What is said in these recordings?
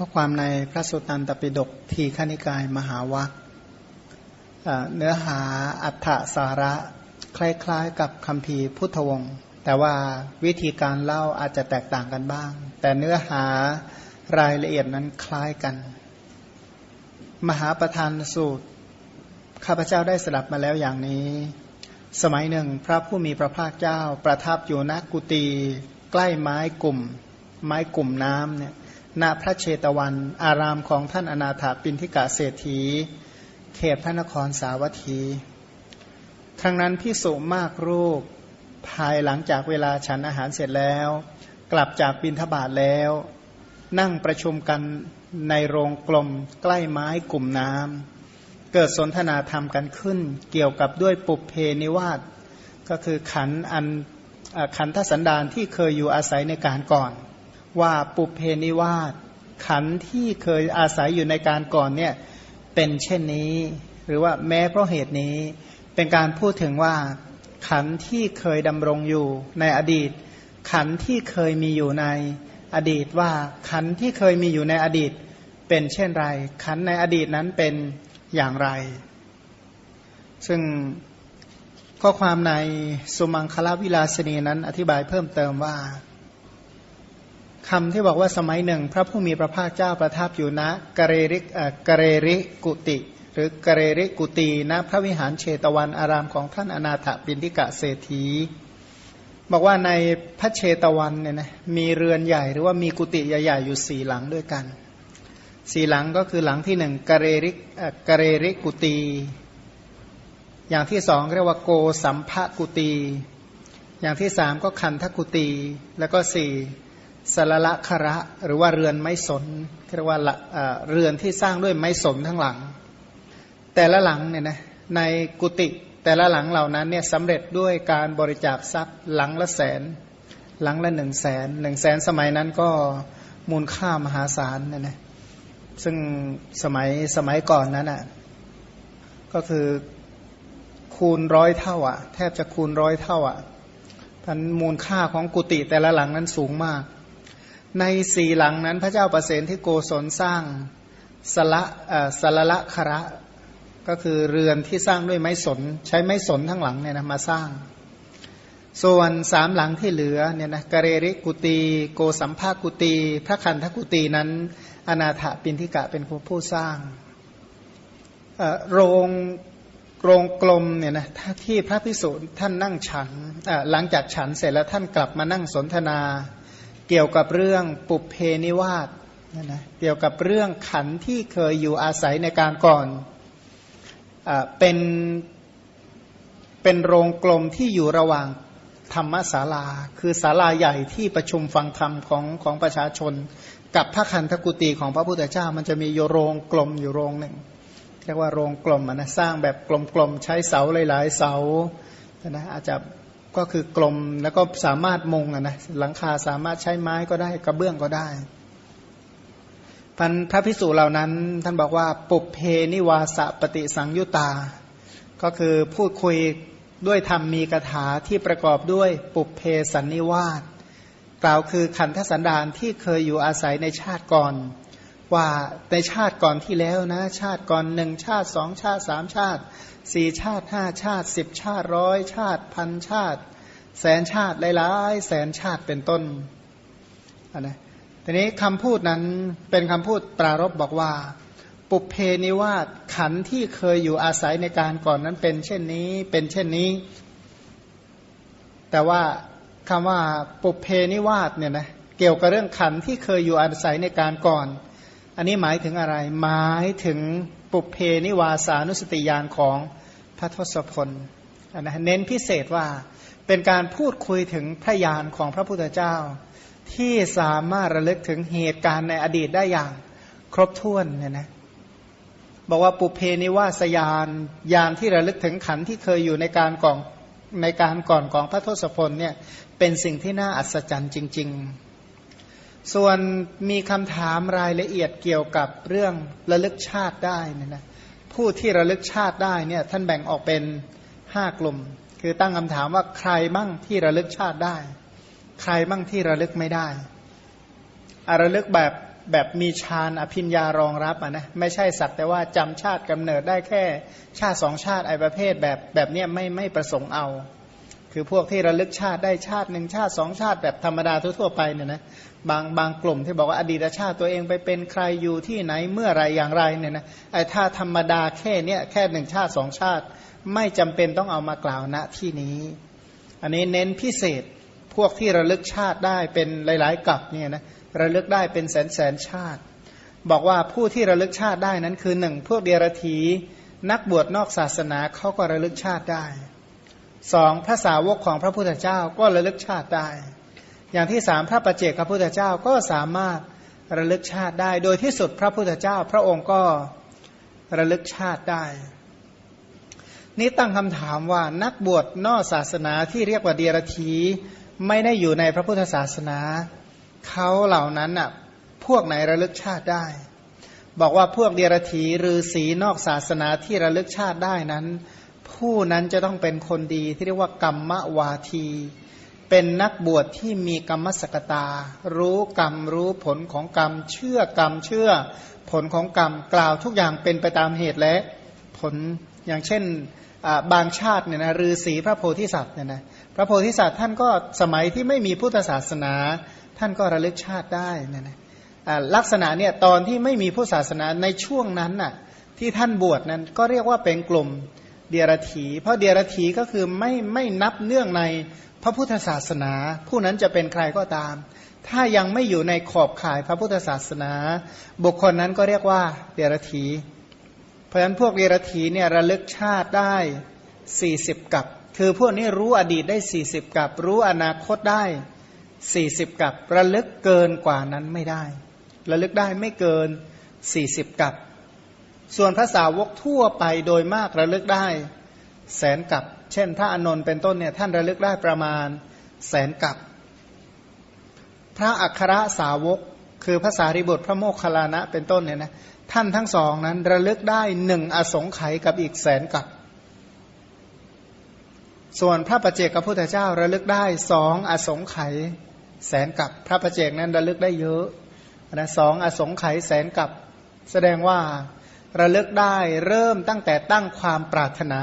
ข้อความในพระสุตตันตปิฎกทีขณิกายมหาวัคเนื้อหาอัฏฐสาระคล้ายๆ กับคำพีพุทธวงศ์แต่ว่าวิธีการเล่าอาจจะแตกต่างกันบ้าง แต่เนื้อหารายละเอียดนั้นคล้ายกัน มหาประธานสูตร ข้าพเจ้าได้สดับมาแล้วอย่างนี้ สมัยหนึ่งพระผู้มีพระภาคเจ้าประทับอยู่ณกุฏิใกล้ไม้กลุ่ม ไม้กลุ่มน้ำเนี่ย ณพระเชตวัน อารามของท่านอนาถาปินทิกาเศรษฐี เขตพระนครสาวัตถีครั้งนั้นพิสุมากรูปภายหลังจากเวลาฉันอาหารเสร็จแล้ว กลับจากบินทบาทแล้ว นั่งประชุมกันในโรงกลมใกล้ไม้กลุ่มน้ำเกิดสนทนาธรรมกันขึ้น เกี่ยวกับด้วยปุเพนิวาสก็คือขันอันขันทสันดานที่เคยอยู่อาศัยในการก่อน ว่าปุเพนิวาสขันที่เคยอาศัยอยู่ในการก่อนเนี่ยเป็นเช่นนี้ หรือว่าแม้เพราะเหตุนี้เป็นการพูดถึงว่า ขันที่เคยดำรงอยู่ในอดีต ขันที่เคยมีอยู่ในอดีตว่าขันที่เคยมีอยู่ในอดีต เป็นเช่นไร ขันในอดีตนั้นเป็นอย่างไร ซึ่งข้อความในสุมังคลาวิลาสนีนั้นอธิบายเพิ่มเติมว่า คำที่บอกว่าสมัยหนึ่ง พระผู้มีพระภาคเจ้าประทับอยู่ณกเรริกเรริกุติ หรือกเรริกุตีณพระวิหารเชตวันอารามของท่านอนาถปินทิกะเศรษฐี บอกว่าในพระเชตวันเนี่ยนะมีเรือนใหญ่หรือว่ามีกุฏิใหญ่ๆอยู่สี่หลังด้วยกันสี่หลังก็คือหลังที่หนึ่งกเรริกเรริกุตีอย่างที่สองเรียกว่าโกสัมภกุตีอย่างที่สามก็คันทกุตีแล้วก็สี่ สลละคระหรือว่าเรือนไม้สนเรียกว่าเรือนที่สร้างด้วยไม้สนทั้งหลัง แต่ละหลังเนี่ยนะในกุฏิแต่ละหลังเหล่านั้นเนี่ยสำเร็จด้วยการบริจาคทรัพย์หลังละแสน หลังละหนึ่งแสนหนึ่งแสนสมัยนั้นก็มูลค่ามหาศาลนะนะซึ่งสมัยสมัยก่อนนั้นอะก็คือคูณร้อยเท่าอะ แทบจะคูณร้อยเท่าอะพันมูลค่าของกุฏิแต่ละหลังนั้นสูงมาก ในสี่หลังนั้นพระเจ้าประเสนที่โกศลสร้างสละสละละคระก็คือเรือนที่สร้างด้วยไม้สน ใช้ไม้สนทั้งหลังเนี่ยนะมาสร้าง ส่วนสามหลังที่เหลือเนี่ยนะกเรริกุตีโกสัมภากุตีพระคันทกุตีนั้น อนาถปินทิกะเป็นผู้สร้างโรงโรงกลมเนี่ยนะที่พระพิสุท่านนั่งฉันหลังจากฉันเสร็จแล้วท่านกลับมานั่งสนทนา เกี่ยวกับเรื่องปุเพนิวาสนะเกี่ยวกับเรื่องขันที่เคยอยู่อาศัยในการก่อนอเป็นเป็นโรงกลมที่อยู่ระหว่างธรรมศาลา คือศาลาใหญ่ที่ประชุมฟังธรรมของของประชาชน กับพระคันธกุตีของพระพุทธเจ้า มันจะมีโยโรงกลมอยู่โรงหนึ่งเรียกว่าโรงกลมนะสร้างแบบกลมๆใช้เสาหลายๆเสานะอาจจะ ก็คือกลมแล้วก็สามารถมุงนะหลังคาสามารถใช้ไม้ก็ได้กระเบื้องก็ได้พันพระพิสูจเหล่านั้น ท่านบอกว่า ปุเพนิวาสปฏิสังยุตา ก็คือพูดคุยด้วยธรรมมีกถาที่ประกอบด้วยปุเพสันนิวาสกล่าวคือขันธสันดานที่เคยอยู่อาศัยในชาติก่อน ว่าในชาติก่อนที่แล้วนะ ชาติก่อนหนึ่งชาติสองชาติสามชาติสี่ชาติห้าชาติสิบชาติร้อยชาติพันชาติ แสนชาติหลายๆแสนชาติเป็นต้นนนะทีนี้คำพูดนั้นเป็นคำพูดปรารบบอกว่า ปุเพนิวาสขันที่เคยอยู่อาศัยในการก่อนนั้นเป็นเช่นนี้เป็นเช่นนี้ แต่ว่าคำว่าปุเพนิวาสเนี่ยนะเกี่ยวกับเรื่องขันที่เคยอยู่อาศัยในการก่อน อันนี้หมายถึงอะไร หมายถึงปุเพนิวาสานุสติยานของพระทศพลนะเน้นพิเศษว่าเป็นการพูดคุยถึงพระยานของพระพุทธเจ้า ที่สามารถระลึกถึงเหตุการณ์ในอดีตได้อย่างครบถ้วนเนี่ยนะบอกว่าปุเพนิวาสยานยานที่ระลึกถึงขันที่เคยอยู่ในการก่อนในการก่อนของพระทศพลเนี่ยเป็นสิ่งที่น่าอัศจรรย์จริง ๆ ส่วนมีคำถามรายละเอียดเกี่ยวกับเรื่องระลึกชาติได้นะนะผู้ที่ระลึกชาติได้เนี่ยท่านแบ่งออกเป็นห้ากลุ่ม คือตั้งคำถามว่าใครมั่งที่ระลึกชาติได้ ใครมั่งที่ระลึกไม่ได้อาระลึกแบบแบบมีฌานอภิญญารองรับอะนะไม่ใช่สักแต่ว่าจำชาติกำเนิดได้แค่ชาติสองชาติไอประเภทแบบแบบเนี้ยไม่ไม่ประสงค์เอา คือพวกที่ระลึกชาติได้ชาติหนึ่งชาติสองชาติแบบธรรมดาทั่วๆไปเนี่ยนะ บางบางกลุ่มที่บอกว่าอดีตชาติตัวเองไปเป็นใครอยู่ที่ไหนเมื่อไรอย่างไรเนี่ยนะไอ้ถ้าธรรมดาแค่เนี้ยแค่หนึ่งชาติสองชาติ ไม่จำเป็นต้องเอามากล่าวณที่นี้ อันนี้เน้นพิเศษพวกที่ระลึกชาติได้เป็นหลาย ๆกับเนี่ยนะระลึกได้เป็นแสนแสนชาติ บอกว่าผู้ที่ระลึกชาติได้นั้นคือหนึ่งพวกเดียรถีนักบวชนอกศาสนาเขาก็ระลึกชาติได้สองพระสาวกของพระพุทธเจ้าก็ระลึกชาติได้ อย่างที่สามพระประเจกพระพุทธเจ้าก็สามารถระลึกชาติได้ โดยที่สุดพระพุทธเจ้า พระองค์ก็ระลึกชาติได้ นี้ตั้งคำถามว่านักบวชนอกศาสนาที่เรียกว่าเดียรถีไม่ได้อยู่ในพระพุทธศาสนา เขาเหล่านั้นอะพวกไหนระลึกชาติได้ บอกว่าพวกเดียรถีหรือสีนอกศาสนาที่ระลึกชาติได้นั้น ผู้นั้นจะต้องเป็นคนดีที่เรียกว่ากรรมวาที เป็นนักบวชที่มีกรรมสกตา รู้กรรมรู้ผลของกรรม เชื่อกรรมเชื่อผลของกรรมกล่าวทุกอย่างเป็นไปตามเหตุและผลอย่างเช่นบางชาติเนี่ยนะฤาษีพระโพธิสัตว์เนี่ยนะพระโพธิสัตว์ท่านก็สมัยที่ไม่มีพุทธศาสนา ท่านก็ระลึกชาติได้นะนะลักษณะเนี่ยตอนที่ไม่มีพุทธศาสนาในช่วงนั้นน่ะที่ท่านบวชนั้นก็เรียกว่าเป็นกลุ่ม เดียรถีเพราะเดียรถีก็คือไม่ไม่นับเนื่องในพระพุทธศาสนา ผู้นั้นจะเป็นใครก็ตาม ถ้ายังไม่อยู่ในขอบข่ายพระพุทธศาสนา บุคคลนั้นก็เรียกว่าเดียรถีเพราะฉะนั้นพวกเดียรถีเนี่ยระลึกชาติได้ 40 กับ คือพวกนี้รู้อดีตได้สี่สิบกับ รู้อนาคตได้สี่สิบกับ ระลึกเกินกว่านั้นไม่ได้ ระลึกได้ไม่เกินสี่สิบกับ ส่วนภาษาวกทั่วไปโดยมากระลึกได้ แสนกับ เช่น พระอนนท์เป็นต้นเนี่ยท่านระลึกได้ประมาณแสนกับ พระอัครสาวก คือภาษาริบุตรพระโมคคัลลานะเป็นต้นเนี่ยนะท่านทั้งสองนั้นระลึกได้หนึ่งอสงไขยกับอีกแสนกับ ส่วนพระประเจกกับพุทธเจ้าระลึกได้สองอสงไขยแสนกับ พระประเจกนั้นระลึกได้เยอะนะสองอสงไขยแสนกับ แสดงว่า ระลึกได้เริ่มตั้งแต่ตั้งความปรารถนา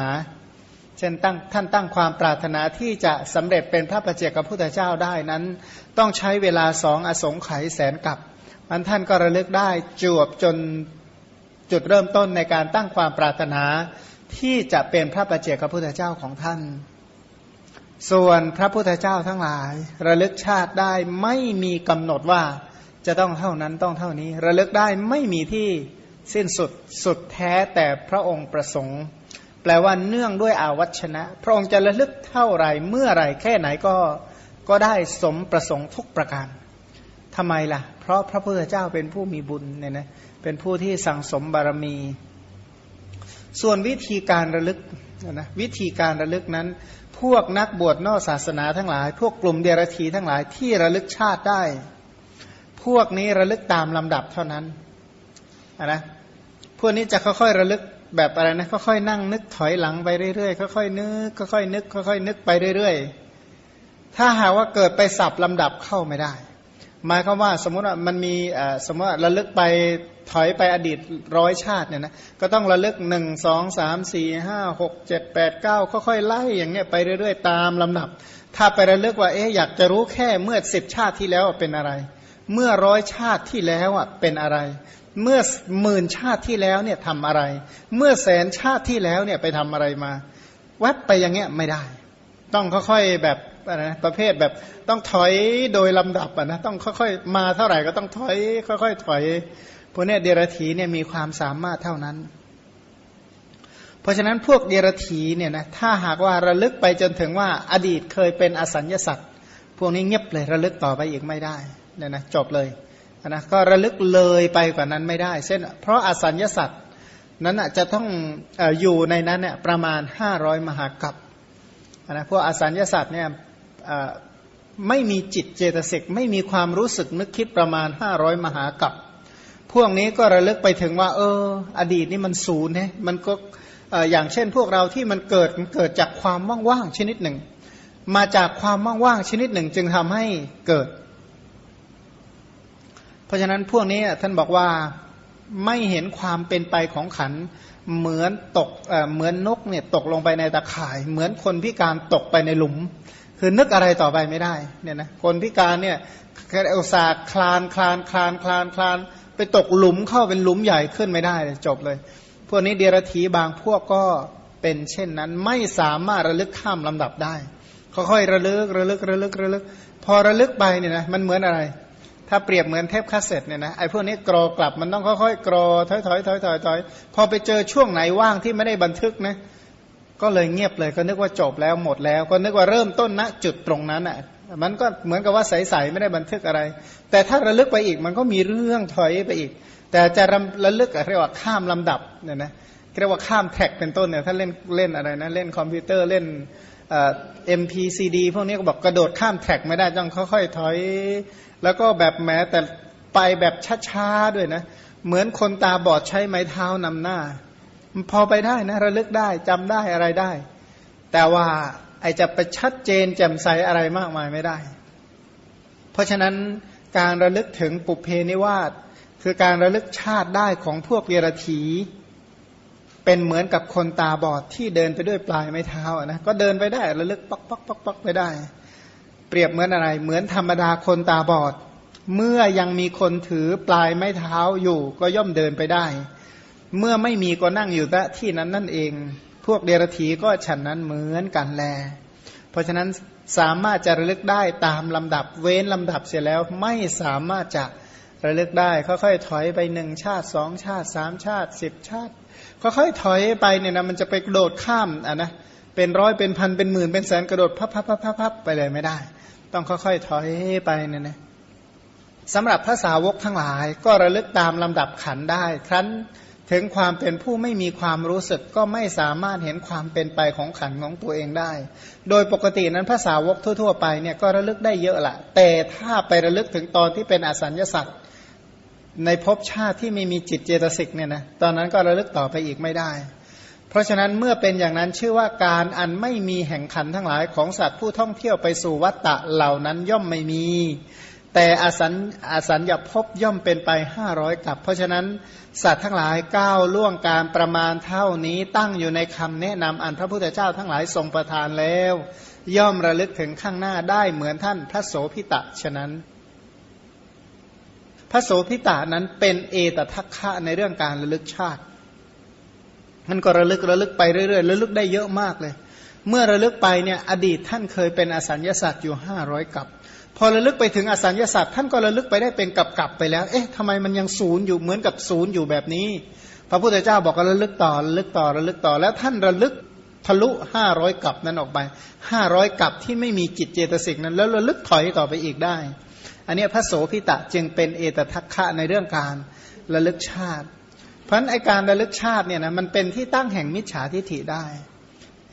เช่นตั้งท่านตั้งความปรารถนาที่จะสำเร็จเป็นพระประเจกกับพุทธเจ้าได้นั้น ต้องใช้เวลาสองอสงไขยแสนกับมันท่านก็ระลึกได้จวบจนจุดเริ่มต้นในการตั้งความปรารถนาที่จะเป็นพระประเจกกับพุทธเจ้าของท่าน ส่วนพระพุทธเจ้าทั้งหลาย ระลึกชาติได้ไม่มีกำหนดว่าจะต้องเท่านั้นต้องเท่านี้ ระลึกได้ไม่มีที่ สิ้นสุดสุดแท้แต่พระองค์ประสงค์ แปลว่าเนื่องด้วยอาวัชนะ พระองค์จะระลึกเท่าไรเมื่อไรแค่ไหนก็ก็ได้สมประสงค์ทุกประการทำไมล่ะ เพราะพระพุทธเจ้าเป็นผู้มีบุญเนี่ยนะเป็นผู้ที่สั่งสมบารมี ส่วนวิธีการระลึกนะวิธีการระลึกนั้น พวกนักบวชนอกศาสนาทั้งหลาย พวกกลุ่มเดรัจฉีทั้งหลายที่ระลึกชาติได้ พวกนี้ระลึกตามลำดับเท่านั้นนะ พวกนี้จะค่อยๆระลึกแบบอะไรนะค่อยๆนั่งนึกถอยหลังไปเรื่อยๆค่อยๆนึกค่อยๆนึกค่อยๆนึกไปเรื่อยๆ ถ้าหากว่าเกิดไปสับลำดับเข้าไม่ได้ หมายความว่าสมมติว่ามันมีสมมติว่าระลึกไปถอยไปอดีตร้อยชาติเนี่ยนะก็ต้องระลึกหนึ่งสองสามสี่ห้าหกเจ็ดแปดเก้าค่อยๆไล่อย่างเงี้ยไปเรื่อยๆ ตามลำดับ ถ้าไประลึกว่าเอ๊ะอยากจะรู้แค่เมื่อสิบชาติที่แล้วเป็นอะไร เมื่อร้อยชาติที่แล้วอะเป็นอะไร เมื่อหมื่นชาติที่แล้วเนี่ยทำอะไร เมื่อแสนชาติที่แล้วเนี่ยไปทำอะไรมาวัดไปอย่างเงี้ยไม่ได้ ต้องค่อยๆแบบนะประเภทแบบต้องถอยโดยลำดับอะนะต้องค่อยๆ มาเท่าไหร่ก็ต้องถอย ค่อยๆถอยพวกเนี้เดรธีเนี่ยมีความสามารถเท่านั้น เพราะฉะนั้นพวกเดรธีเนี่ยนะถ้าหากว่าระลึกไปจนถึงว่าอดีตเคยเป็นอสัญญาสัตว์พวกนี้เงียบเลยระลึกต่อไปอีกไม่ได้เนี่ยนะจบเลย นะก็ระลึกเลยไปกว่านั้นไม่ได้เช่นเพราะอสัญญาสัตว์นั้นจะต้องออยู่ในนั้นเนี่ยประมาณ 500 มหากัปนะพวกอสัญญาสัตว์เนี่ยไม่มีจิตเจตสิกไม่มีความรู้สึกนึกคิดประมาณห้าร้อยมหากับพวกนี้ก็ระลึกไปถึงว่า เออ อดีตนี่มันศูนย์เนี่ยมันก็อย่างเช่นพวกเราที่มันเกิดมันเกิดจากความว่างๆชนิดหนึ่ง มาจากความว่างๆชนิดหนึ่ง จึงทำให้เกิด เพราะฉะนั้นพวกนี้ท่านบอกว่าไม่เห็นความเป็นไปของขันเหมือนตกเหมือนนกเนี่ยตกลงไปในตะข่าย เหมือนคนพิการตกไปในหลุม คือนึกอะไรต่อไปไม่ได้เนี่ยนะคนพิการเนี่ยอุตส่าห์คลานคลานคลานคลานคลานไปตกหลุมเข้าเป็นหลุมใหญ่ขึ้นไม่ได้จบเลย พวกนี้เดรธีบางพวกก็เป็นเช่นนั้นไม่สามารถระลึกข้ามลำดับได้ค่อยๆระลึกระลึกระลึกระลึก พอระลึกไปเนี่ยนะมันเหมือนอะไร ถ้าเปรียบเหมือนเทปคาสเซ็ตเนี่ยนะไอ้พวกนี้กรอกลับมันต้องค่อยๆกรอถอยๆถอยๆถอยๆถอยพอไปเจอช่วงไหนว่างที่ไม่ได้บันทึกนะก็เลยเงียบเลยก็นึกว่าจบแล้วหมดแล้ว ก็นึกว่าเริ่มต้นณจุดตรงนั้นอะมันก็เหมือนกับว่าใสๆไม่ได้บันทึกอะไร แต่ถ้าระลึกไปอีกมันก็มีเรื่องถอยไปอีก แต่จะระลึกเรียกว่าข้ามลำดับเนี่ยนะเรียกว่าข้ามแท็กเป็นต้นเนี่ยถ้าเล่นเล่นอะไรนะเล่นคอมพิวเตอร์เล่น เอ็มพีซีดีพวกนี้ก็บอกกระโดดข้ามแท็กไม่ได้ต้องค่อยๆถอย แล้วก็แบบแม้แต่ไปแบบช้าๆด้วยนะ เหมือนคนตาบอดใช้ไม้เท้านำหน้า พอไปได้นะ ระลึกได้จำได้อะไรได้ แต่ว่าไอจะไปชัดเจนแจ่มใสอะไรมากมายไม่ได้ เพราะฉะนั้นการระลึกถึงปุเพนิวาสคือการระลึกชาติได้ของพวกเยรถี เป็นเหมือนกับคนตาบอดที่เดินไปด้วยปลายไม้เท้านะก็เดินไปได้ระลึกปักปักปักปักไปได้ เปรียบเหมือนอะไร เหมือนธรรมดาคนตาบอด เมื่อยังมีคนถือปลายไม้เท้าอยู่ ก็ย่อมเดินไปได้ เมื่อไม่มีก็นั่งอยู่ที่นั้นนั่นเอง พวกเดรธีก็ฉันนั้นเหมือนกันแล เพราะฉะนั้นสามารถจะระลึกได้ตามลำดับเว้นลำดับเสียแล้วไม่สามารถจะระลึกได้ค่อยๆถอยไปหนึ่งชาติสองชาติสามชาติสิบชาติ ค่อยๆถอยไปเนี่ยนะมันจะไปกระโดดข้ามอะนะเป็นร้อยเป็นพันเป็นหมื่นเป็นแสนกระโดดพับพับพับพับพับไปเลยไม่ได้ ต้องค่อยๆถอยไปเนี่ยนะสำหรับภาษาวกทั้งหลาย ก็ระลึกตามลำดับขันได้ ครั้นถึงความเป็นผู้ไม่มีความรู้สึกก็ไม่สามารถเห็นความเป็นไปของขันของตัวเองได้ โดยปกตินั้นภาษาวกทั่ว ๆ ไปเนี่ยก็ระลึกได้เยอะละแต่ถ้าไประลึกถึงตอนที่เป็นอสัญญาสัตว์ ในภพชาติที่ไม่มีจิตเจตสิกเนี่ยนะตอนนั้นก็ระลึกต่อไปอีกไม่ได้ เพราะฉะนั้นเมื่อเป็นอย่างนั้นชื่อว่าการอันไม่มีแห่งขันทั้งหลายของสัตว์ผู้ท่องเที่ยวไปสู่วัตตะเหล่านั้นย่อมไม่มี แต่อสัญอสัญญาพบย่อมเป็นไปห้าร้อยกับ เพราะฉะนั้นสัตว์ทั้งหลายก้าวล่วงการประมาณเท่านี้ตั้งอยู่ในคำแนะนำอันพระพุทธเจ้าทั้งหลายทรงประทานแล้ว ย่อมระลึกถึงข้างหน้าได้เหมือนท่านพระโสพิตะฉะนั้น ระโสพิตานั้นเป็นเอตทัคคะในเรื่องการระลึกชาติมันก็ระลึกระลึกไปเรื่อยๆระลึกได้เยอะมากเลย เมื่อระลึกไปเนี่ยอดีตท่านเคยเป็นอสัญญาสัตว์อยู่ห้าร้อยกับพอระลึกไปถึงอสัญญาสัตว์ท่านก็ระลึกไปได้เป็นกับกับไปแล้ว เอ๊ะทำไมมันยังศูนย์อยู่เหมือนกับศูนย์อยู่แบบนี้ พระพุทธเจ้าบอกระลึกต่อระลึกต่อระลึกต่อแล้วท่านระลึกทะลุห้าร้อยกับนั้นออกไปห้าร้อยกับที่ไม่มีจิตเจตสิกนั้น แล้วระลึกถอยต่อไปอีกได้ อันนี้พระโสพิตะจึงเป็นเอตทัคคะในเรื่องการระลึกชาติ เพราะไอการระลึกชาติเนี่ยนะมันเป็นที่ตั้งแห่งมิจฉาทิฐิได้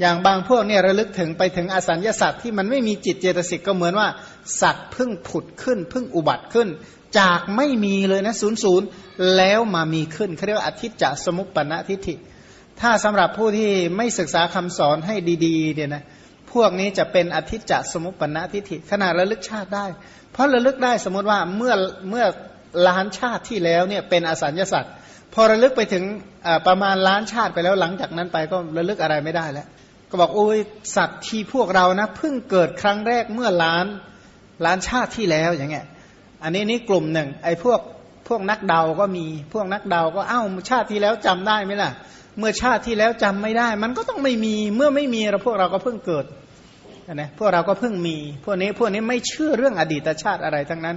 อย่างบางพวกเนี่ยระลึกถึงไปถึงอสัญญาสัตว์ที่มันไม่มีจิตเจตสิกก็เหมือนว่า สัตว์พึ่งผุดขึ้นพึ่งอุบัติขึ้น จากไม่มีเลยนะศูนย์ศูนย์แล้วมามีขึ้นเขาเรียกว่าอธิจจสมุปปณทิฐิถ้าสำหรับผู้ที่ไม่ศึกษาคำสอนให้ดีๆเนี่ยนะ พวกนี้จะเป็นอธิจจสมุปปณทิฏฐิขนาดระลึกชาติได้ เพราะระลึกได้สมมติว่าเมื่อเมื่อล้านชาติที่แล้วเนี่ยเป็นอสัญญาสัตว์พอระลึกไปถึงประมาณล้านชาติไปแล้วหลังจากนั้นไปก็ระลึกอะไรไม่ได้แล้ว ก็บอกโอ้ยสัตว์ที่พวกเรานะเพิ่งเกิดครั้งแรกเมื่อล้านล้านชาติที่แล้วอย่างเงี้ยอันนี้นี่กลุ่มหนึ่งไอ้พวกพวกนักเดาก็มีพวกนักเดาก็เอ้าชาติที่แล้วจำได้ไหมล่ะ เมื่อชาติที่แล้วจำไม่ได้ มันก็ต้องไม่มีเมื่อไม่มีเราพวกเราก็เพิ่งเกิด นะพวกเราก็เพิ่งมี พวกนี้พวกนี้ไม่เชื่อเรื่องอดีตชาติอะไรทั้งนั้น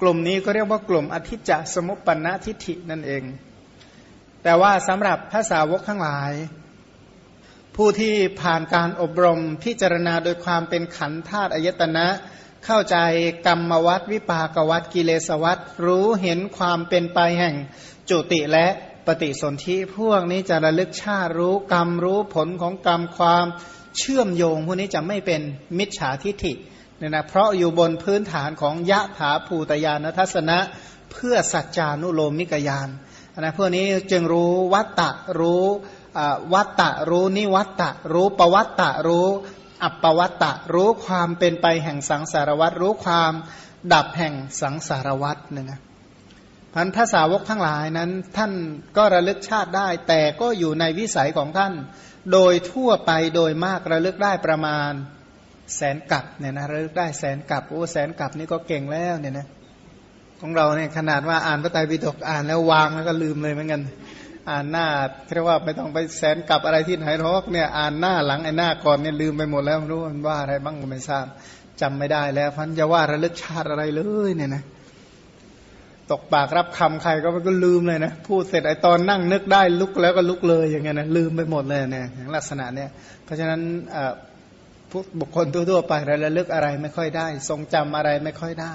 กลุ่มนี้ก็เรียกว่ากลุ่มอธิจจสมุปปนทิฏฐินั่นเอง แต่ว่าสำหรับภาษาวกทั้งหลาย ผู้ที่ผ่านการอบรมพิจารณาโดยความเป็นขันธาตุอายตนะ เข้าใจกรรมวัตวิปากวัตกิเลสวัตรู้เห็นความเป็นไปแห่งจุติและปฏิสนธิพวกนี้จะระลึกชาติรู้กรรมรู้ผลของกรรมความ เชื่อมโยงพวกนี้จะไม่เป็นมิจฉาทิฐิเนี่ยนะเพราะอยู่บนพื้นฐานของยะถาภูตยานทัศนะ เพื่อสัจจานุโลมิกยานนะพวกนี้จึงรู้วัตตะรู้วัตตะรู้นิวัตตะรู้ปวัตตะรู้อัปปวัตตะรู้ความเป็นไปแห่งสังสารวัตรู้ความดับแห่งสังสารวัตเนี่ยนะ พันภาษาวกทั้งหลายนั้นท่านก็ระลึกชาติได้ แต่ก็อยู่ในวิสัยของท่าน โดยทั่วไปโดยมากระลึกได้ประมาณแสนกับเนี่ยนะระลึกได้แสนกับโอ้แสนกับนี่ก็เก่งแล้วเนี่ยนะของเราเนี่ยขนาดว่าอ่านพระไตรปิฎกอ่านแล้ววางแล้วก็ลืมเลยเหมือนกัน อ่านหน้าเรียกว่าไม่ต้องไปแสนกับอะไรที่ไหนหรอกเนี่ยอ่านหน้าหลังไอ้หน้าก่อนเนี่ยลืมไปหมดแล้วไม่รู้มันว่าอะไรบ้างก็ไม่ทราบจำไม่ได้แล้วพันจะว่าระลึกชาติอะไรเลยเนี่ยนะ ตกปากรับคำใครก็มันก็ลืมเลยนะพูดเสร็จไอตอนนั่งนึกได้ลุกแล้วก็ลุกเลยอย่างเงี้ยนะลืมไปหมดเลยเนี่ยลักษณะเนี่ยเพราะฉะนั้นผู้บุคคลทั่วๆไประลึกอะไรไม่ค่อยได้ ทรงจำอะไรไม่ค่อยได้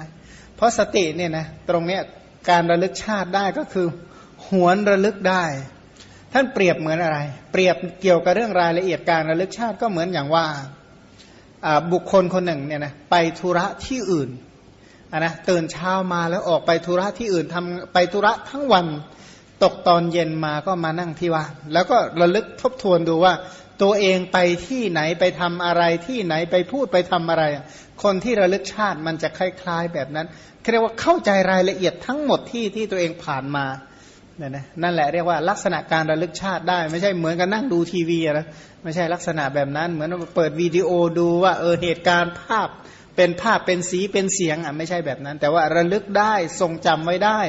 เพราะสติเนี่ยนะตรงเนี้ยการระลึกชาติได้ก็คือ หวนระลึกได้ ท่านเปรียบเหมือนอะไร เปรียบเกี่ยวกับเรื่องรายละเอียดการระลึกชาติก็เหมือนอย่างว่าบุคคลคนหนึ่งเนี่ยนะไปธุระที่อื่น นนะตื่นเช้ามาแล้วออกไปธุระที่อื่นทำไปธุระทั้งวันตกตอนเย็นมาก็มานั่งที่ว่าแล้วก็ระลึกทบทวนดูว่า ตัวเองไปที่ไหนไปทำอะไรที่ไหนไปพูดไปทำอะไร คนที่ระลึกชาติมันจะคล้ายๆแบบนั้นเรียกว่าเข้าใจรายละเอียดทั้งหมดที่ที่ตัวเองผ่านมานี่ยนะนั่นแหละเรียกว่าลักษณะการระลึกชาติได้ ไม่ใช่เหมือนกับนั่งดูทีวีนะไม่ใช่ลักษณะแบบนั้น เหมือนเปิดวิดีโอดูว่าเออเหตุการณ์ภาพ เป็นภาพเป็นสีเป็นเสียงอะไม่ใช่แบบนั้น แต่ว่าระลึกได้ทรงจำไว้ได้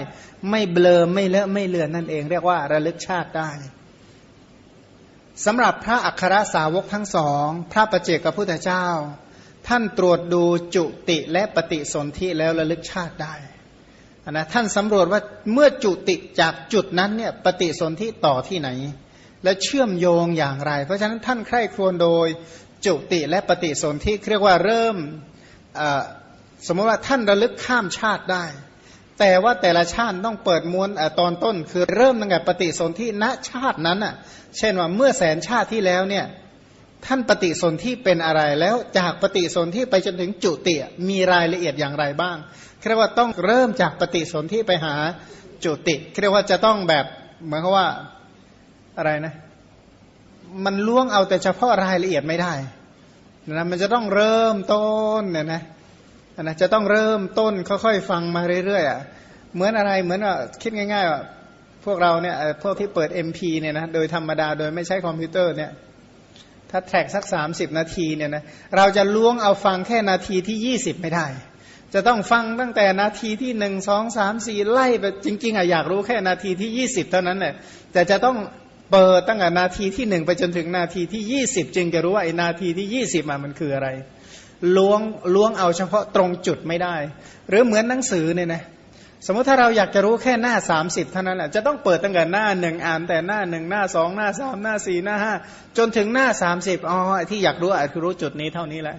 ไม่เบลอไม่เลอะไม่เลือนนั่นเอง เรียกว่าระลึกชาติได้สำหรับพระอัครสาวกทั้งสอง พระประเจกพระพุทธเจ้า ท่านตรวจดูจุติและปฏิสนธิแล้วระลึกชาติได้นะท่านสำรวจว่าเมื่อจุติจากจุดนั้นเนี่ยปฏิสนธิต่อที่ไหน และเชื่อมโยงอย่างไร เพราะฉะนั้นท่านใคร่ครวญโดยจุติและปฏิสนธิเรียกว่าเริ่ม สมมติว่าท่านระลึกข้ามชาติได้ แต่ว่าแต่ละชาติต้องเปิดมวลตอนต้นคือเริ่มตั้งแต่ปฏิสนธิณชาตินั้นอะ เช่นว่าเมื่อแสนชาติที่แล้วเนี่ยท่านปฏิสนธิเป็นอะไรแล้วจากปฏิสนธิไปจนถึงจุติมีรายละเอียดอย่างไรบ้างเรียกว่าต้องเริ่มจากปฏิสนธิไปหาจุติเรียกว่าจะต้องแบบเหมือนกับว่าอะไรนะ มันล่วงเอาแต่เฉพาะรายละเอียดไม่ได้ นะมันจะต้องเริ่มต้นเนี่ยนะนะจะต้องเริ่มต้นค่อยๆฟังมาเรื่อยๆอะเหมือนอะไรเหมือนว่าคิดง่ายๆว่าพวกเราเนี่ยพวกที่เปิด MP เนี่ยนะโดยธรรมดาโดยไม่ใช้คอมพิวเตอร์เนี่ยถ้าแทร็กสักสามสิบนาทีเนี่ยนะเราจะล้วงเอาฟังแค่นาทีที่ยี่สิบไม่ได้ จะต้องฟังตั้งแต่นาทีที่หนึ่งสองสามสี่ไล่ไปจริงๆอะอยากรู้แค่นาทีที่ยี่สิบเท่านั้นแหละแต่จะต้อง เปิดตั้งแต่นาทีที่หนึ่งไปจนถึงนาทีที่ยี่สิบจึงจะรู้ว่าไอ้นาทีที่ยี่สิบมันคืออะไรล้วงล้วงเอาเฉพาะตรงจุดไม่ได้ หรือเหมือนหนังสือเนี่ยนะสมมติถ้าเราอยากจะรู้แค่หน้าสามสิบเท่านั้นแหละจะต้องเปิดตั้งแต่หน้าหนึ่งอ่านแต่หน้าหนึ่งหน้าสองหน้าสามหน้าสี่หน้าห้าจนถึงหน้าสามสิบอ๋อที่อยากรู้อาจจะรู้จุดนี้เท่านี้แหละ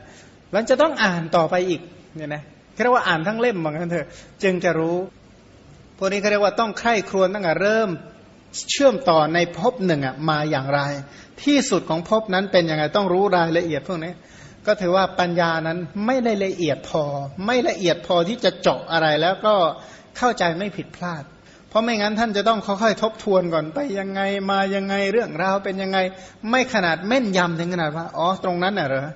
แล้วจะต้องอ่านต่อไปอีกเนี่ยนะเรียกว่าอ่านทั้งเล่มเหมือนกันเถอะจึงจะรู้พวกนี้เขาเรียกว่าต้องใคร่ครวญตั้งแต่เริ่ม เชื่อมต่อในภพหนึ่งอะมาอย่างไร ที่สุดของภพนั้นเป็นยังไงต้องรู้รายละเอียดพวกนี้ก็ถือว่าปัญญานั้นไม่ได้ละเอียดพอ ไม่ละเอียดพอที่จะเจาะอะไรแล้วก็เข้าใจไม่ผิดพลาด เพราะไม่งั้นท่านจะต้องค่อยๆทบทวนก่อนไปยังไงมายังไงเรื่องราวเป็นยังไง ไม่ขนาดแม่นยำถึงขนาดว่าอ๋อตรงนั้นน่ะเหรอ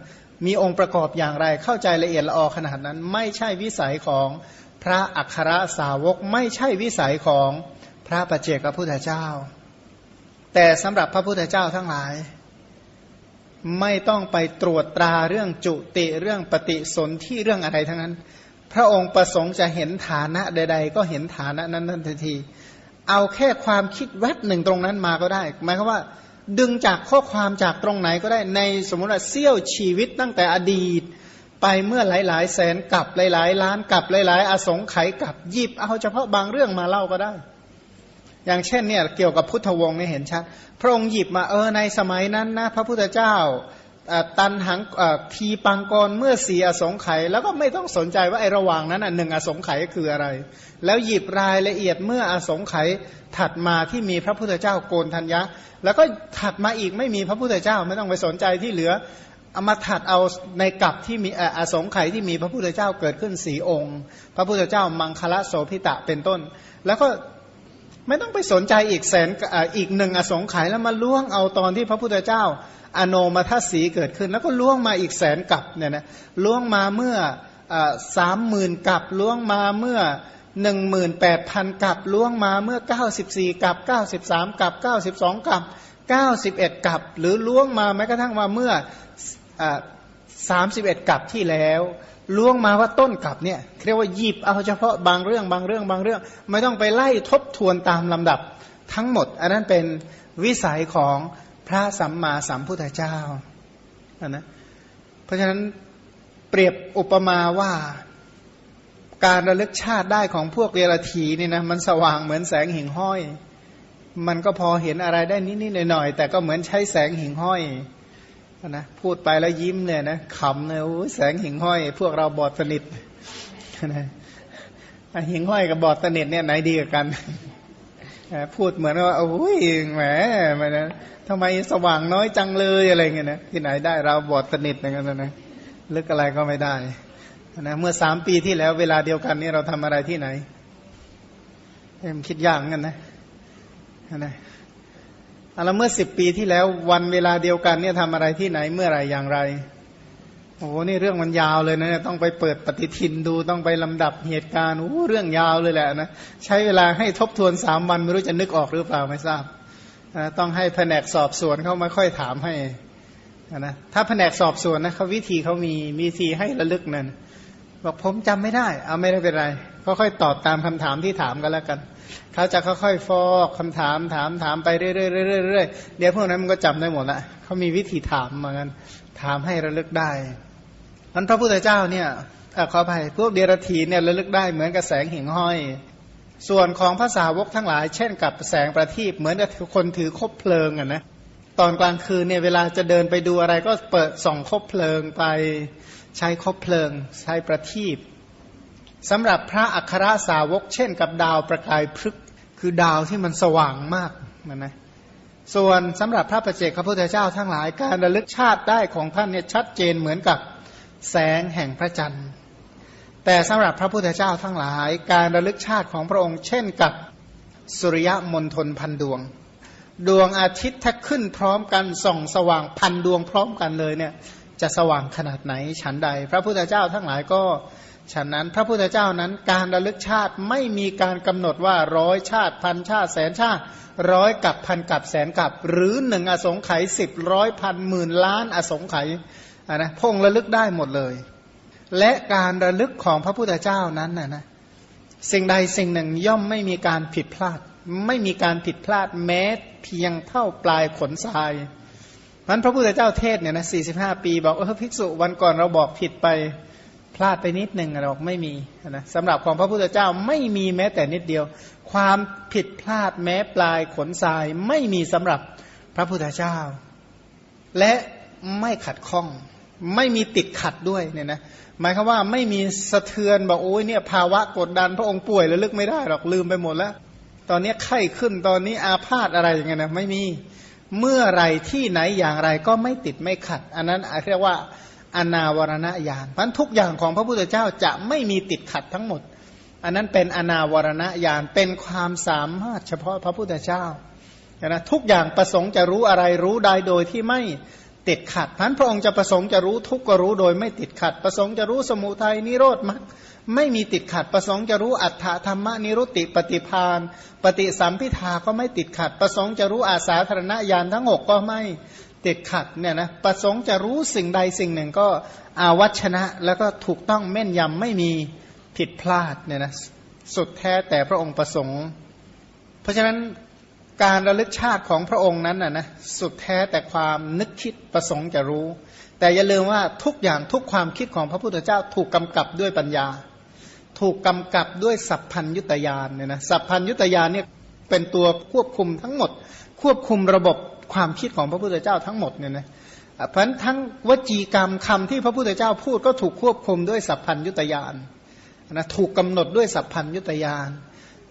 มีองค์ประกอบอย่างไรเข้าใจละเอียดละออขนาดนั้น ไม่ใช่วิสัยของพระอัครสาวกไม่ใช่วิสัยของ พระปัจเจกพระพุทธเจ้า แต่สำหรับพระพุทธเจ้าทั้งหลาย ไม่ต้องไปตรวจตราเรื่องจุติเรื่องปฏิสนธิเรื่องอะไรทั้งนั้น พระองค์ประสงค์จะเห็นฐานะใด ๆ ก็เห็นฐานะนั้นทันที เอาแค่ความคิดแวบหนึ่งตรงนั้นมาก็ได้หมายความว่าดึงจากข้อความจากตรงไหนก็ได้ในสมมติว่าเสี้ยวชีวิตตั้งแต่อดีต ไปเมื่อหลาย ๆ แสนกับหลาย ๆ ล้านกับหลาย ๆ อสงไขยกับหยิบเอาเฉพาะบางเรื่องมาเล่าก็ได้ อย่างเช่นเนี่ยเกี่ยวกับพุทธวงศ์เนี่ยเห็นชัดพระองค์หยิบมาเออในสมัยนั้นนะพระพุทธเจ้าตันหังทีปังกรเมื่อสีอสงไขยแล้วก็ไม่ต้องสนใจว่าไอระหว่างนั้นหนึ่งอสงไขยคืออะไร แล้วหยิบรายละเอียดเมื่ออสงไขยถัดมาที่มีพระพุทธเจ้าโกนทัญญะ แล้วก็ถัดมาอีกไม่มีพระพุทธเจ้าไม่ต้องไปสนใจที่เหลือเอามาถัดเอาในกับที่มีอสงไขยที่มีพระพุทธเจ้าเกิดขึ้นสีองค์ พระพุทธเจ้ามังคละโสพิตะเป็นต้น แล้วก็ ไม่ต้องไปสนใจอีกแสนอีกหนึ่งอสงไขยแล้วมาล่วงเอาตอนที่พระพุทธเจ้า อโนมาทัศสีเกิดขึ้น แล้วก็ล่วงมาอีกแสนกับเนี่ยนะล่วงมาเมื่อสามหมื่นกับล่วงมาเมื่อหนึ่งหมื่นแปดพันกับล่วงมาเมื่อเก้าสิบสี่กับเก้าสิบสามกับเก้าสิบสองกับเก้าสิบเอ็ดกับ หรือล่วงมาแม้กระทั่งว่าเมื่อสามสิบเอ็ดกับที่แล้ว ล่วงมาว่าต้นกับเนี่ยเรียกว่าหยิบเอาเฉพาะบางเรื่องบางเรื่องบางเรื่อง ไม่ต้องไปไล่ทบทวนตามลำดับทั้งหมด อันนั้นเป็นวิสัยของพระสัมมาสัมพุทธเจ้านะเพราะฉะนั้นเปรียบอุปมาว่าการระลึกชาติได้ของพวกเดรัจีนี่นะมันสว่างเหมือนแสงหิ่งห้อย มันก็พอเห็นอะไรได้นิดๆหน่อยๆแต่ก็เหมือนใช้แสงหิ่งห้อย นะพูดไปแล้วยิ้มเนี่ยนะขำเลยโอ้แสงหิ่งห้อย พวกเราบอดสนิทนะหิ่งห้อยกับบอดสนิทเนี่ยไหนดีกัน พูดเหมือนว่าโอ้ยแหมมันนะทำไมสว่างน้อยจังเลยอะไรเงี้ยนะที่ไหนได้เราบอดสนิทอย่างนั้นนะลึกอะไรก็ไม่ได้นะเมื่อสามปีที่แล้วเวลาเดียวกันนี่เราทำอะไรที่ไหนเอ็มคิดยากกันนะนะ แล้วเมื่อสิบปีที่แล้ววันเวลาเดียวกันเนี่ยทำอะไรที่ไหนเมื่อไรอย่างไรโอ้โหนี่เรื่องมันยาวเลยนะต้องไปเปิดปฏิทินดูต้องไปลำดับเหตุการณ์โอ้เรื่องยาวเลยแหละนะใช้เวลาให้ทบทวนสามวันไม่รู้จะนึกออกหรือเปล่าไม่ทราบต้องให้แผนกสอบสวนเขามาค่อยถามให้นะถ้าแผนกสอบสวนนะเขาวิธีเขามีมีวิธีให้ระลึกนั่นบอกผมจำไม่ได้ เอาไม่ได้เป็นไร ค่อยตอบตามคำถามที่ถามกันแล้วกัน เขาจะค่อยๆฟอกคำถามถามถามไปเรื่อยๆเดี๋ยวพวกนั้นมันก็จำได้หมดละเขามีวิธีถามเหมือนกันถามให้ระลึกได้อันพระพุทธเจ้าเนี่ยขออภัยพวกเดรัจฉีเนี่ยระลึกได้เหมือนกับแสงหิ่งห้อย ส่วนของภาษาวกทั้งหลาย เช่นกับแสงประทีปเหมือนกับคนถือคบเพลิงอะนะตอนกลางคืนเนี่ยเวลาจะเดินไปดูอะไรก็เปิดส่องคบเพลิงไปใช้คบเพลิง ใช้ประทีป สำหรับพระอัครสาวก เช่นกับดาวประกายพฤกคือดาวที่มันสว่างมากนะนะส่วนสำหรับพระประเจกพระพุทธเจ้าทั้งหลายการระลึกชาติได้ของท่านเนี่ยชัดเจนเหมือนกับแสงแห่งพระจันทร์ แต่สำหรับพระพุทธเจ้าทั้งหลาย การระลึกชาติของพระองค์ เช่นกับสุริยมณฑลพันดวง ดวงอาทิตย์ถ้าขึ้นพร้อมกันส่องสว่างพันดวงพร้อมกันเลยเนี่ยจะสว่างขนาดไหนฉันใด พระพุทธเจ้าทั้งหลายก็ ฉะนั้นพระพุทธเจ้านั้นการระลึกชาติไม่มีการกำหนดว่าร้อยชาติพันชาติแสนชาติร้อยกับพันกับแสนกับ หรือหนึ่งอสงไขยสิบร้อยพันหมื่นล้านอสงไขยนะพงระลึกได้หมดเลย และการระลึกของพระพุทธเจ้านั้นนะนะสิ่งใดสิ่งหนึ่งย่อมไม่มีการผิดพลาด ไม่มีการผิดพลาดแม้เพียงเท่าปลายขนทรายมันพระพุทธเจ้าเทศเนี่ยนะสี่สิบห้าปี บอกเออภิกษุวันก่อนเราบอกผิดไป พลาดไปนิดหนึ่งเราไม่มีนะสำหรับของพระพุทธเจ้าไม่มีแม้แต่นิดเดียว ความผิดพลาดแม้ปลายขนทรายไม่มีสำหรับพระพุทธเจ้า และไม่ขัดข้อง ไม่มีติดขัดด้วยเนี่ยนะหมายคือว่าไม่มีสะเทือนบอกโอ้ยเนี่ยภาวะกดดันพระองค์ป่วยแล้วลึกไม่ได้หรอกลืมไปหมดแล้ว ตอนนี้ไข้ขึ้นตอนนี้อาพาธอะไรอย่างเงี้ยนะไม่มีเมื่อไรที่ไหนอย่างไรก็ไม่ติดไม่ขัด อันนั้นเรียกว่า อนาวรณญาณพันทุกอย่างของพระพุทธเจ้าจะไม่มีติดขัดทั้งหมด อันนั้นเป็นอนาวรณญาณเป็นความสามารถเฉพาะพระพุทธเจ้านะทุกอย่างประสงค์จะรู้อะไรรู้ได้โดยที่ไม่ติดขัดพันพระองค์จะประสงค์จะรู้ทุกก็รู้โดยไม่ติดขัด ประสงค์จะรู้สมุทัยนิโรธมรรคไม่มีติดขัด ประสงค์จะรู้อัฏฐธรรมนิรุติปฏิพานปฏิสัมพิทาก็ไม่ติดขัด ประสงค์จะรู้อาสาธารณญาณทั้งหกก็ไม่ ติดขัดเนี่ยนะประสงค์จะรู้สิ่งใดสิ่งหนึ่งก็อาวัชนะ แล้วก็ถูกต้องแม่นยำไม่มีผิดพลาดเนี่ยนะสุดแท้แต่พระองค์ประสงค์ เพราะฉะนั้นการระลึกชาติของพระองค์นั้นนะนะสุดแท้แต่ความนึกคิดประสงค์จะรู้ แต่อย่าลืมว่าทุกอย่างทุกความคิดของพระพุทธเจ้าถูกกำกับด้วยปัญญา ถูกกำกับด้วยสัพพัญยุตยานเนี่ยนะสัพพัญยุตยานเนี่ย เป็นตัวควบคุมทั้งหมด ควบคุมระบบความคิดของพระพุทธเจ้าทั้งหมดเนี่ยนะเพราะฉะนั้นทั้งวจีกรรมคำที่พระพุทธเจ้าพูดก็ถูกควบคุมด้วยสัพพัญยุตยานนะถูกกำหนดด้วยสัพพัญยุตยาน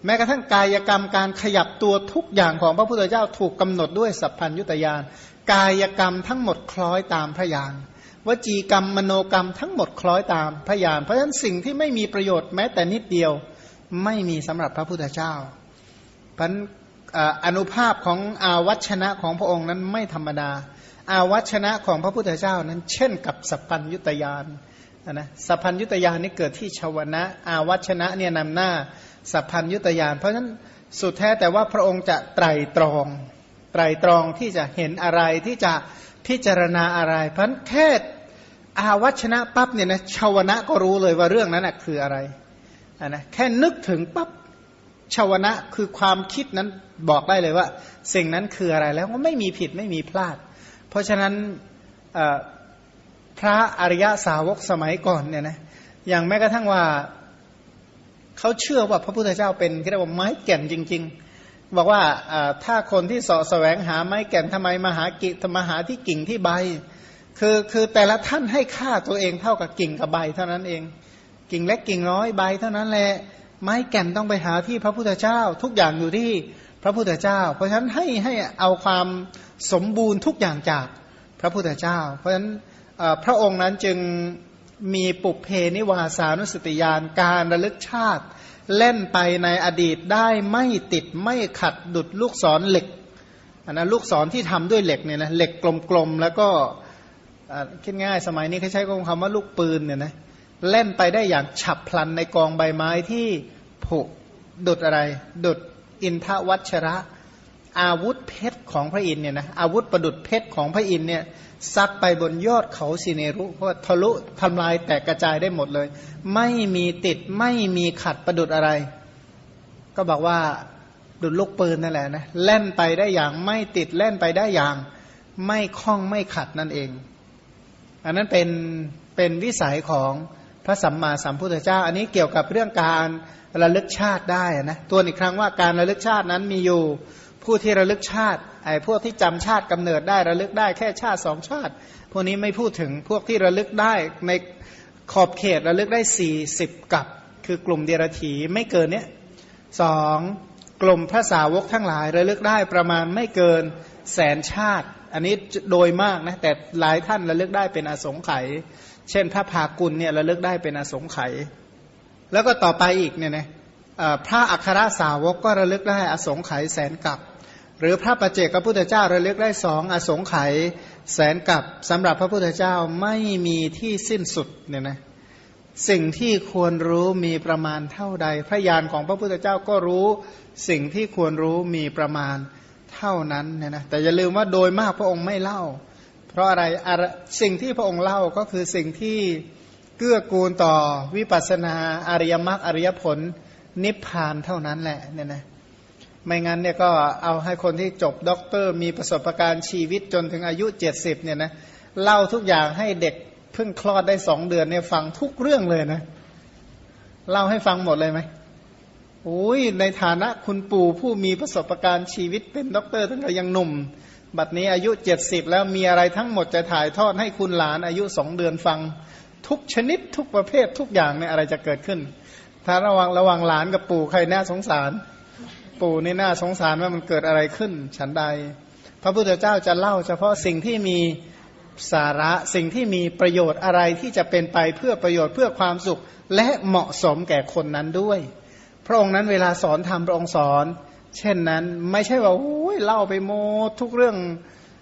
แม้กระทั่งกายกรรมการขยับตัวทุกอย่างของพระพุทธเจ้าถูกกำหนดด้วยสัพพัญยุตยานกายกรรมทั้งหมดคล้อยตามพระยานวจีกรรมมโนกรรมทั้งหมดคล้อยตามพระยาน เพราะฉะนั้นสิ่งที่ไม่มีประโยชน์แม้แต่นิดเดียว ไม่มีสำหรับพระพุทธเจ้า พันอนุภาพของอาวัชนะของพระองค์นั้นไม่ธรรมดา อาวัชนะของพระพุทธเจ้านั้น เช่นกับสัพพัญยุตยานนะสัพพัญยุตยานนี่เกิดที่ชาวนะ อาวัชนะเนี่ยนำหน้าสัพพัญยุตยาน เพราะฉะนั้นสุดแท้แต่ว่าพระองค์จะไตรตรอง ไตรตรองที่จะเห็นอะไรที่จะพิจารณาอะไร เพราะแค่อาวัชนะปั๊บเนี่ยนะชาวนะก็รู้เลยว่าเรื่องนั้นคืออะไรนะแค่นึกถึงปั๊บ ชาวนะคือความคิดนั้นบอกได้เลยว่า สิ่งนั้นคืออะไรแล้วก็ไม่มีผิดไม่มีพลาด เพราะฉะนั้นพระอริยสาวกสมัยก่อนเนี่ยนะอย่างแม้กระทั่งว่าเขาเชื่อว่าพระพุทธเจ้าเป็นเรียกว่าไม้แก่นจริง ๆ บอกว่าถ้าคนที่สาะแสวงหาไม้แก่นทำไมมาหากิมาหาที่กิ่งที่ใบ คือคือแต่ละท่านให้ค่าตัวเองเท่ากับกิ่งกับใบเท่านั้นเอง กิ่งเล็กกิ่งน้อยใบเท่านั้นแหละ ไม้แก่นต้องไปหาที่พระพุทธเจ้า ทุกอย่างอยู่ที่พระพุทธเจ้า เพราะฉะนั้นให้ให้เอาความสมบูรณ์ทุกอย่างจากพระพุทธเจ้า เพราะฉะนั้นพระองค์นั้นจึงมีปุเพนิวาสานุสติยานการระลึกชาติ เล่นไปในอดีตได้ไม่ติดไม่ขัดดุดลูกศรเหล็กอันนั้นลูกศรที่ทำด้วยเหล็กเนี่ยนะเหล็กกลมๆแล้วก็คิดง่ายสมัยนี้เขาใช้คำว่าลูกปืนเนี่ยนะ เล่นไปได้อย่างฉับพลันในกองใบไม้ที่ผุดุดอะไร ดุดอินทวัชระ อาวุธเพชรของพระอินเนี่ยนะอาวุธประดุดเพชรของพระอินเนี่ยซัดไปบนยอดเขาสิเนรุเพราะทะลุทำลายแตกกระจายได้หมดเลย ไม่มีติดไม่มีขัดประดุดอะไร ก็บอกว่าดุดลูกปืนนั่นแหละนะเล่นไปได้อย่างไม่ติดเล่นไปได้อย่าง ไม่คล้องไม่ขัดนั่นเอง อันนั้นเป็นเป็นวิสัยของ ระสัมมาสัมพุทธเจ้า อันนี้เกี่ยวกับเรื่องการระลึกชาติได้นะตัวอีกครั้งว่าการระลึกชาตินั้นมีอยู่ผู้ที่ระลึกชาติไอ้พวกที่จำชาติกำเนิดได้ระลึกได้แค่ชาติสองชาติ พวกนี้ไม่พูดถึงพวกที่ระลึกได้ในขอบเขตระลึกได้สี่สิบกับ คือกลุ่มเดรธีไม่เกินเนี้ยสองกลุ่มพระสาวกทั้งหลายระลึกได้ประมาณไม่เกินแสนชาติ อันนี้โดยมากนะแต่หลายท่านระลึกได้เป็นอสงไขย เช่นพระภากุลเนี่ยระลึกได้เป็นอสงไขยแล้วก็ต่อไปอีกเนี่ยนะพระอัครสาวกก็ระลึกได้อสงไขยแสนกับหรือพระประเจกพระพุทธเจ้าระลึกได้สองอสงไขยแสนกับสำหรับพระพุทธเจ้าไม่มีที่สิ้นสุดเนี่ยนะสิ่งที่ควรรู้มีประมาณเท่าใด พระญาณของพระพุทธเจ้าก็รู้ สิ่งที่ควรรู้มีประมาณเท่านั้นเนี่ยนะแต่อย่าลืมว่าโดยมากพระองค์ไม่เล่า เพราะอะไรสิ่งที่พระองค์เล่าก็คือสิ่งที่เกื้อกูลต่อวิปัสนาอริยมรรคอริยผลนิพพานเท่านั้นแหละเนี่ยนะไม่งั้นเนี่ยก็เอาให้คนที่จบด็อกเตอร์ มีประสบการณ์ชีวิตจนถึงอายุเจ็ดสิบเนี่ยนะเล่าทุกอย่างให้เด็กเพิ่งคลอดได้สองเดือนเนี่ยฟังทุกเรื่องเลยนะเล่าให้ฟังหมดเลยไหมโอ้ยในฐานะคุณปู่ผู้มีประสบการณ์ชีวิตเป็นด็อกเตอร์ตั้งแต่ยังหนุ่ม บัดนี้อายุเจ็ดสิบแล้วมีอะไรทั้งหมดจะถ่ายทอดให้คุณหลานอายุสองเดือนฟัง ทุกชนิดทุกประเภททุกอย่างเนี่ยอะไรจะเกิดขึ้น ถ้าระวังระวังหลานกับปู่ใครน่าสงสาร ปู่นี่น่าสงสารว่ามันเกิดอะไรขึ้น ฉันใด พระพุทธเจ้าจะเล่าเฉพาะสิ่งที่มีสาระสิ่งที่มีประโยชน์อะไรที่จะเป็นไปเพื่อประโยชน์เพื่อความสุขและเหมาะสมแก่คนนั้นด้วย พระองค์นั้นเวลาสอนธรรมพระองค์สอน เช่นนั้นไม่ใช่ว่าโอ้ยเล่าไปโมทุกเรื่อง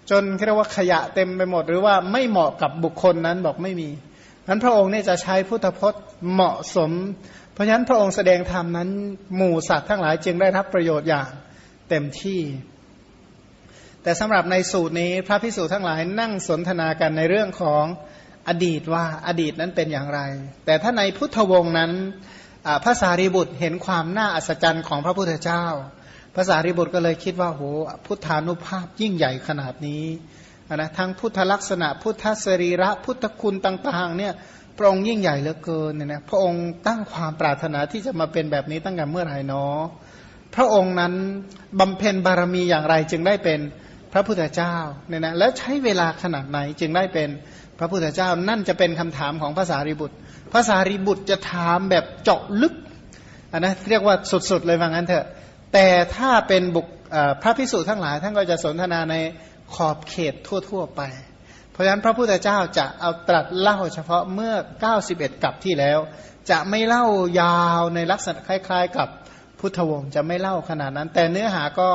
จนเรียกว่าขยะเต็มไปหมด หรือว่าไม่เหมาะกับบุคคลนั้นบอกไม่มีนั้นพระองค์เนี่ยจะใช้พุทธพจน์เหมาะสม เพราะฉะนั้นพระองค์แสดงธรรมนั้นหมู่สัตว์ทั้งหลายจึงได้รับประโยชน์อย่างเต็มที่ แต่สำหรับในสูตรนี้พระพิสูจน์ทั้งหลายนั่งสนทนากันในเรื่องของอดีตว่าอดีตนั้นเป็นอย่างไร แต่ถ้าในพุทธวงศ์นั้นพระสารีบุตรเห็นความน่าอัศจรรย์ของพระพุทธเจ้า พระสารีบุตรก็เลยคิดว่าโหพุทธานุภาพยิ่งใหญ่ขนาดนี้นะทั้งพุทธลักษณะ พุทธสรีระพุทธคุณต่างๆเนี่ยพระองค์ยิ่งใหญ่เหลือเกินเนี่ยนะพระองค์ตั้งความปรารถนาที่จะมาเป็นแบบนี้ตั้งแต่เมื่อไหร่นาะพระองค์นั้นบำเพ็ญบารมีอย่างไรจึงได้เป็นพระพุทธเจ้าเนี่ยนะแล้วใช้เวลาขนาดไหนจึงได้เป็นพระพุทธเจ้านั่นจะเป็นคำถามของภาษาริบุตรภาษาริบุตรจะถามแบบเจาะลึกนนะเรียกว่าสุดๆเลยว่างั้นเถอะ แต่ถ้าเป็นบุคพระพิสุทั้งหลายท่านก็จะสนทนาในขอบเขตทั่ว ๆ ไป เพราะฉะนั้นพระพุทธเจ้าจะเอาตรัสเล่าเฉพาะเมื่อ 91 กับที่แล้ว จะไม่เล่ายาวในลักษณะคล้าย ๆ กับพุทธวงศ์จะไม่เล่าขนาดนั้น แต่เนื้อหาก็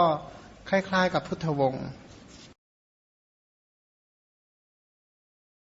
คล้าย ๆ กับพุทธวงศ์